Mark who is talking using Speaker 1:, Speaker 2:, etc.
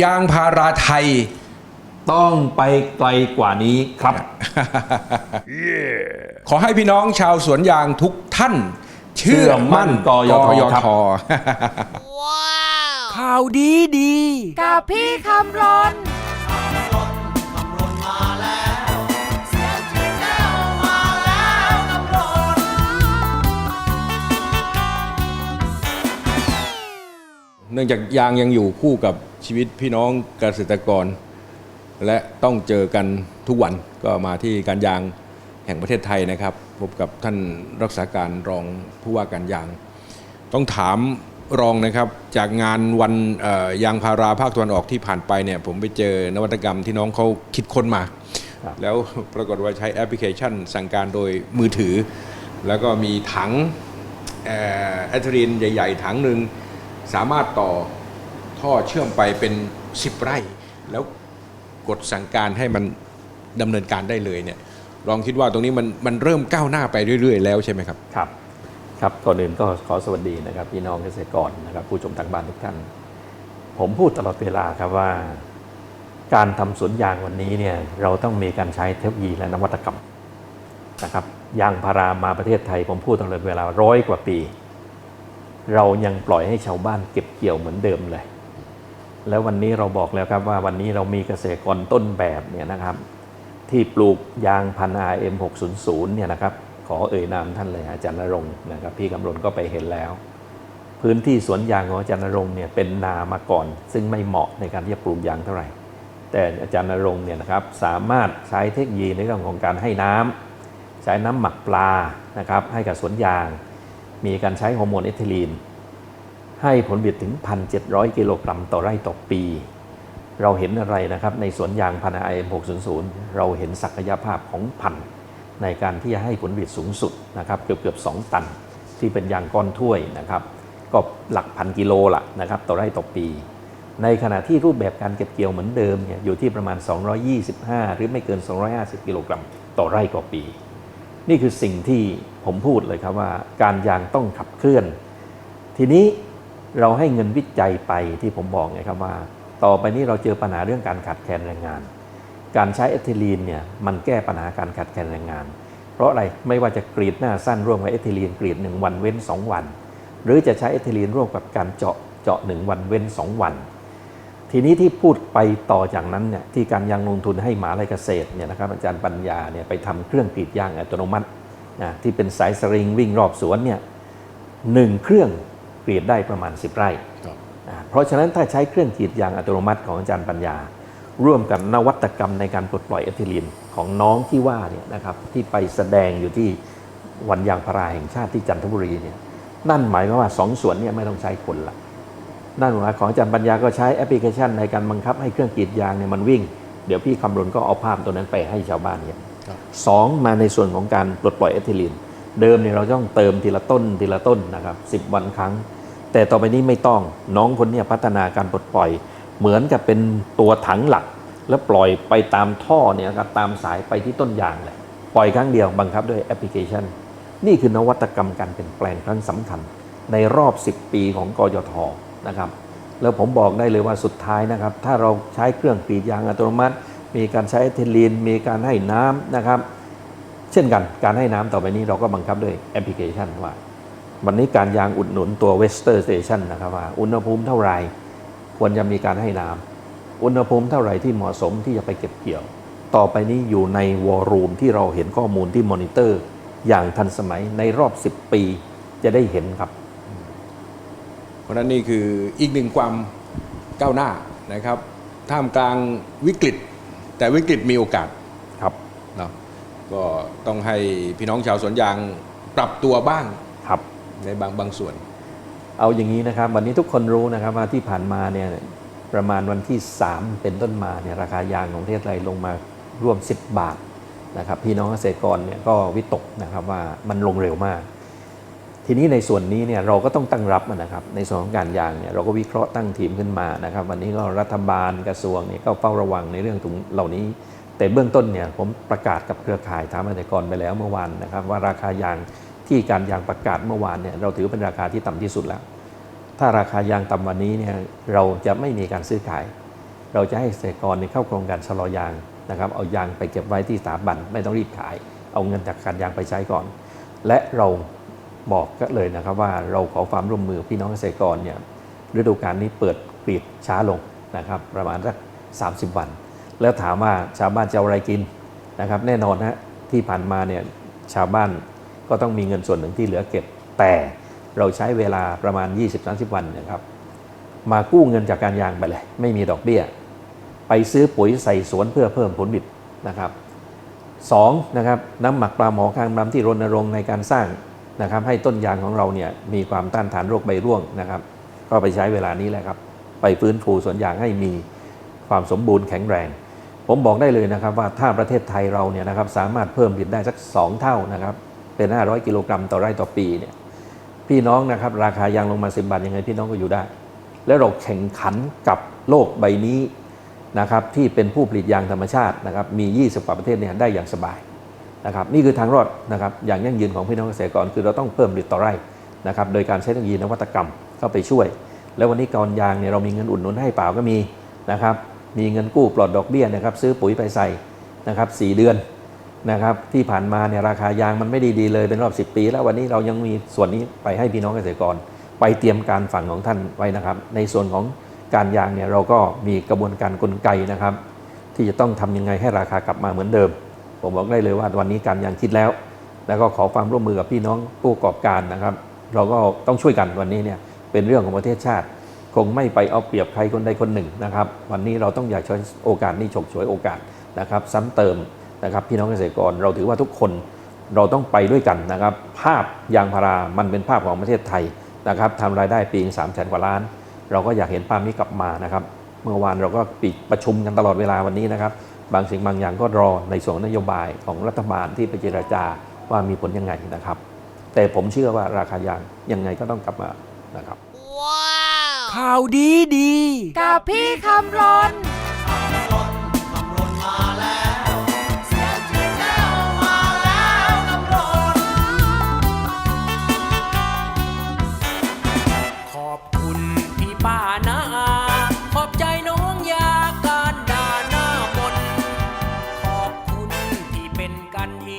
Speaker 1: ยางพาราไทย
Speaker 2: ต้องไปไกลกว่านี้ครับ
Speaker 1: ขอให้พี่น้องชาวสวนยางทุกท่าน เชื่อมั่น
Speaker 2: กยทครับ
Speaker 1: ท
Speaker 3: ข่าวดีดี
Speaker 4: กับพี่คำรน
Speaker 1: เนื่องจากยางยังอยู่คู่กับชีวิตพี่น้องเกษตรกร และต้องเจอกันทุกวันก็มาที่การยางแห่งประเทศไทยนะครับ พบกับท่านรักษาการรองผู้ว่าการยาง ต้องถามรองนะครับจากงานวันเอ่อยางพาราภาคตะวันออกที่ผ่านไปเนี่ยผมไปเจอนวัตกรรมที่น้องเขาคิดค้นมา
Speaker 2: ครับ
Speaker 1: แล้วปรากฏว่าใช้แอปพลิเคชัน สั่งการโดยมือถือ แล้วก็มีถังเอ่อแอทรีนใหญ่ ๆ ถังหนึ่ง สามารถต่อท่อเชื่อมไปเป็น10ไร่ แล้วกดสั่งการให้มันดำเนินการได้เลยเนี่ยลองคิดว่าตรงนี้มันมันเริ่มก้าวหน้าไปเรื่อย ๆ แล้วใช่ไหมครับ
Speaker 2: ครับ ครับก่อนอื่นก็ขอสวัสดีนะครับพี่น้องเกษตรกรนะครับ ผู้ชมทางบ้านทุกท่าน ผมพูดตลอดเวลาครับว่า การทำสวนยางวันนี้เนี่ยเราต้องมีการใช้เทคโนโลยีและนวัตกรรมนะครับยางพารามาประเทศไทยผมพูดตลอดเวลาร้อยกว่าปี เรายังปล่อยให้ชาวบ้านเก็บเกี่ยวเหมือนเดิมเลย แล้ววันนี้เราบอกแล้วครับว่าวันนี้เรามีเกษตรกรต้นแบบเนี่ยนะครับ ที่ปลูกยางพันธุ์ RM 600เนี่ยนะครับขอเอ่ยนามท่านเลยอาจารย์นรงค์นะครับพี่กำลนก็ไปเห็นแล้ว พื้นที่สวนยางของอาจารย์นรงค์เนี่ยเป็นนามาก่อน ซึ่งไม่เหมาะในการที่จะปลูกยางเท่าไหร่ แต่อาจารย์นรงค์เนี่ยนะครับสามารถใช้เทคโนโลยีในเรื่องของการให้น้ำใช้น้ำหมักปลานะครับให้กับสวนยาง มีการใช้ฮอร์โมนเอทิลีน ให้ผลผลิตถึง 1,700 กิโลกรัมต่อไร่ต่อปี เราเห็นอะไรนะครับในสวนยางพันธุ์ IM 600เราเห็นศักยภาพของพันธุ์ในการที่จะให้ผลผลิตสูงสุดนะครับเกือบเกือบ2ตัน ที่เป็นยางก้อนถ้วยนะครับก็หลักพันกิโลละนะครับต่อไร่ต่อปี ในขณะที่รูปแบบการเก็บเกี่ยวเหมือนเดิมเนี่ยอยู่ที่ประมาณ 225 หรือไม่เกิน 250 กิโลกรัมต่อไร่ต่อปี นี่คือสิ่งที่ผมพูดเลยครับว่า การยางต้องขับเคลื่อน ทีนี้เราให้เงินวิจัยไปที่ผมบอกไงครับว่า ต่อไปนี้เราเจอปัญหาเรื่องการขาดแคลนแรงงาน การใช้เอทิลีนเนี่ยมันแก้ปัญหาการขาดแคลนแรงงาน เพราะอะไรไม่ว่าจะกรีดหน้าสั้นร่วมกับเอทิลีนกรีดหนึ่งวันเว้น 2 วัน หรือจะใช้เอทิลีนร่วมกับการเจาะเจาะหนึ่งวันเว้น 2 วัน ทีนี้ที่พูดไปต่อจากนั้นเนี่ยที่การยังลงทุนให้หมหาลัยเกษตรเนี่ยนะครับอาจารย์ปัญญาเนี่ยไปทำเครื่องกรีดยางอัตโนมัตินะที่เป็นสายสลิงวิ่งรอบสวนเนี่ยหนึ่งเครื่องกรีดได้ประมาณ 10 ไร่อ่าเพราะฉะนั้นถ้าใช้เครื่องกรีดยางอัตโนมัติของอาจารย์ปัญญา ร่วมกับนวัตกรรมในการปลดปล่อยเอทิลีนของน้องที่ว่าเนี่ยนะครับที่ไปแสดงอยู่ที่วันยางพาราแห่งชาติที่จันทบุรีเนี่ยนั่นหมายความว่าสองส่วนเนี่ยไม่ต้องใช้คนละ นั่นหมายของอาจารย์ปัญญาก็ใช้แอปพลิเคชันในการบังคับให้เครื่องกรีดยางเนี่ยมันวิ่ง เดี๋ยวพี่คำรณก็เอาภาพตัวนั้นไปให้ชาวบ้านเน
Speaker 1: ครับ
Speaker 2: สองมาในส่วนของการปลดปล่อยเอทิลีนเดิมเนี่ยเราต้องเติมทีละต้นทีละต้นนะครับสิบวันครั้ง แต่ต่อไปนี้ไม่ต้องน้องคนนี้พัฒนาการปลดปล่อย เหมือนกับเป็นตัวถังหลัก แล้วปล่อยไปตามท่อเนี่ยครับตามสายไปที่ต้นยางเลยปล่อยครั้งเดียวบังคับด้วยแอปพลิเคชัน นี่คือนวัตกรรมการเปลี่ยนแปลงครั้งสำคัญ ในรอบ 10 ปีของกยท นะครับ แล้วผมบอกได้เลยว่าสุดท้ายนะครับ ถ้าเราใช้เครื่องกรีดยางอัตโนมัติ มีการใช้เอทิลีน มีการให้น้ำนะครับ เช่นกันการให้น้ำต่อไปนี้เราก็บังคับด้วยแอปพลิเคชันว่าวันนี้การยางอุดหนุนตัว Wester Station นนะครับว่าอุณหภูมิเท่าไหร่ควรจะมีการให้น้ำอุณหภูมิเท่าไหร่ที่เหมาะสมที่จะไปเก็บเกี่ยว ต่อไปนี้อยู่ในวอลลุ่มที่เราเห็นข้อมูลที่มอนิเตอร์ อย่างทันสมัยในรอบ 10 ปีจะได้เห็นครับ
Speaker 1: ราะฉะนั้นนี่คืออีกหนึ่งความก้าวหน้านะครับ ท่ามกลางวิกฤต แต่วิกฤตมีโอกาส
Speaker 2: ครับ
Speaker 1: เนาะก็ต้องให้พี่น้องชาวสวนยางปรับตัวบ้าง
Speaker 2: ครับ
Speaker 1: ในบางบางส่วน
Speaker 2: เอาอย่างนี้นะครับ วันนี้ทุกคนรู้นะครับว่าที่ผ่านมาเนี่ยประมาณวันที่ 3 เป็นต้นมาเนี่ยราคายางของประเทศไทยลงมาร่วม 10 บาทนะครับพี่น้องเกษตรกรเนี่ยก็วิตกนะครับว่ามันลงเร็วมาก ทีนี้ในส่วนนี้เนี่ยเราก็ต้องตั้งรับนะครับ ในส่วนของการยางเนี่ยเราก็วิเคราะห์ตั้งทีมขึ้นมานะครับ วันนี้ก็รัฐบาลกระทรวงเนี่ยก็เฝ้าระวังในเรื่องตรงเหล่านี้ แต่เบื้องต้นเนี่ยผมประกาศกับเครือข่ายทางเกษตรกรไปแล้วเมื่อวานนะครับ ว่าราคายางที่การยางประกาศเมื่อวานเนี่ยเราถือเป็นราคาที่ต่ำที่สุดแล้ว ถ้าราคายางต่ำวันนี้เนี่ยเราจะไม่มีการซื้อขาย เราจะให้เกษตรกรเนี่ยเข้าโครงการชะลอยางนะครับ เอายางไปเก็บไว้ที่สถาบันไม่ต้องรีบขาย เอาเงินจากการยางไปใช้ก่อน และเรา บอกก็เลยนะครับว่าเราขอความร่วมมือพี่น้องเกษตรกรเนี่ยฤดูกาลนี้เปิดปิดช้าลงนะครับ ประมาณสัก 30 วัน แล้วถามว่าชาวบ้านจะเอาอะไรกินนะครับ แน่นอนฮะที่ผ่านมาเนี่ยชาวบ้านก็ต้องมีเงินส่วนหนึ่งที่เหลือเก็บ แต่เราใช้เวลาประมาณ 20-30 วันนะครับ มากู้เงินจากการยางไปเลย ไม่มีดอกเบี้ย ไปซื้อปุ๋ยใส่สวนเพื่อเพิ่มผลผลิตนะครับสองนะครับน้ำหมักปลาหมอคางดำที่รณรงค์ในการสร้าง นะครับให้ต้นยางของเราเนี่ยมีความต้านทานโรคใบร่วงนะครับ ก็ไปใช้เวลานี้แหละครับ ไปฟื้นฟูสวนยางให้มีความสมบูรณ์แข็งแรง ผมบอกได้เลยนะครับว่าถ้าประเทศไทยเราเนี่ยนะครับสามารถเพิ่มผลิตได้สัก 2 เท่านะครับเป็น 500 กิโลกรัมต่อไร่ต่อปีเนี่ยพี่น้องนะครับราคายางลงมา 10 บาทยังไงพี่น้องก็อยู่ได้ แล้วเราแข่งขันกับโลกใบนี้นะครับที่เป็นผู้ผลิตยางธรรมชาตินะครับมี 20กว่าประเทศเนี่ยได้อย่างสบาย นะครับนี่คือทางรอดนะครับอย่างยั่งยืนของพี่น้องเกษตรกรคือเราต้องเพิ่มผลิตต่อไร่นะครับโดยการใช้เทคโนโลยีนวัตกรรมเข้าไปช่วย แล้ววันนี้กรยางเนี่ยเรามีเงินอุดหนุนให้เปล่าก็มีนะครับมีเงินกู้ปลอดดอกเบี้ยนะครับซื้อปุ๋ยไปใส่นะครับสเดือนนะครับที่ผ่านมาเนี่ยราคายางมันไม่ดีดีเลยเป็นรอบ 10 ปี แล้ววันนี้เรายังมีส่วนนี้ไปให้พี่น้องเกษตรกร ไปเตรียมการฝั่งของท่านไว้นะครับ ในส่วนของการยางเนี่ยเราก็มีกระบวนการกลไกนะครับ ที่จะต้องทำยังไงให้ราคากลับมาเหมือนเดิม ผมบอกได้เลยว่าวันนี้การยางคิดแล้ว แล้วก็ขอความร่วมมือกับพี่น้องผู้ประกอบการนะครับ เราก็ต้องช่วยกันวันนี้เนี่ยเป็นเรื่องของประเทศชาติ คงไม่ไปเอาเปรียบใครคนใดคนหนึ่งนะครับ วันนี้เราต้องอยากใช้โอกาสนี้ฉกฉวยโอกาสนะครับซ้ำเติมนะครับพี่น้องเกษตรกรเราถือว่าทุกคนเราต้องไปด้วยกันนะครับ ภาพยางพารามันเป็นภาพของประเทศไทยนะครับทำรายได้ปีสามแสนกว่าล้าน เราก็อยากเห็นภาพนี้กลับมานะครับ เมื่อวานเราก็ปิดประชุมกันตลอดเวลาวันนี้นะครับ บางสิ่งบางอย่างก็รอในส่วนนโยบายของรัฐบาลที่ไปเจราจาว่ามีผลยังไงนะครับ แต่ผมเชื่อว่าราคายางยังไงก็ต้องกลับมานะครับ
Speaker 4: ข่าวดีดี กับพี่คำรน
Speaker 3: ขอบคุณ